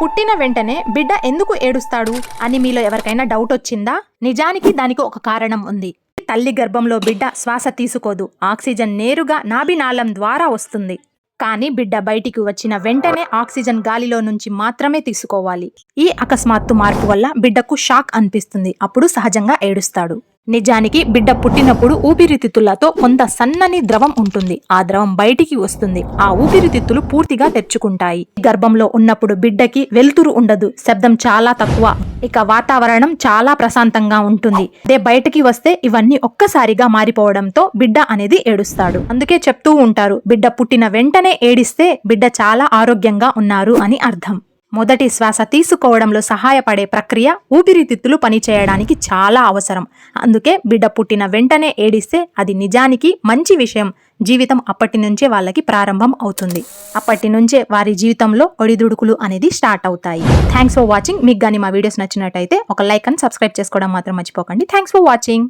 పుట్టిన వెంటనే బిడ్డ ఎందుకు ఏడుస్తాడు అని మీలో ఎవరికైనా డౌట్ వచ్చిందా? నిజానికి దానికి ఒక కారణం ఉంది. తల్లి గర్భంలో బిడ్డ శ్వాస తీసుకోదు. ఆక్సిజన్ నేరుగా నాభినాళం ద్వారా వస్తుంది. కానీ బిడ్డ బయటికి వచ్చిన వెంటనే ఆక్సిజన్ గాలిలో నుంచి మాత్రమే తీసుకోవాలి. ఈ అకస్మాత్తు మార్పు వల్ల బిడ్డకు షాక్ అనిపిస్తుంది. అప్పుడు సహజంగా ఏడుస్తాడు. నిజానికి బిడ్డ పుట్టినప్పుడు ఊపిరితిత్తులతో కొంత సన్నని ద్రవం ఉంటుంది. ఆ ద్రవం బయటికి వస్తుంది. ఆ ఊపిరితిత్తులు పూర్తిగా తెరుచుకుంటాయి. గర్భంలో ఉన్నప్పుడు బిడ్డకి వెలుతురు ఉండదు. శబ్దం చాలా తక్కువ. ఇక వాతావరణం చాలా ప్రశాంతంగా ఉంటుంది. అదే బయటికి వస్తే ఇవన్నీ ఒక్కసారిగా మారిపోవడంతో బిడ్డ అనేది ఏడుస్తాడు. అందుకే చెప్తూ ఉంటారు బిడ్డ పుట్టిన వెంటనే ఏడిస్తే బిడ్డ చాలా ఆరోగ్యంగా ఉన్నారు అని అర్థం. మొదటి శ్వాస తీసుకోవడంలో సహాయపడే ప్రక్రియ ఊపిరితిత్తులు పనిచేయడానికి చాలా అవసరం. అందుకే బిడ్డ పుట్టిన వెంటనే ఏడిస్తే అది నిజానికి మంచి విషయం. జీవితం అప్పటి నుంచే వాళ్ళకి ప్రారంభం అవుతుంది. అప్పటి నుంచే వారి జీవితంలో ఒడిదుడుకులు అనేది స్టార్ట్ అవుతాయి. థ్యాంక్స్ ఫర్ వాచింగ్ మీకు కానీ మా వీడియోస్ నచ్చినట్టయితే ఒక లైక్ అండ్ సబ్స్క్రైబ్ చేసుకోవడం మాత్రం మర్చిపోకండి. Thanks for watching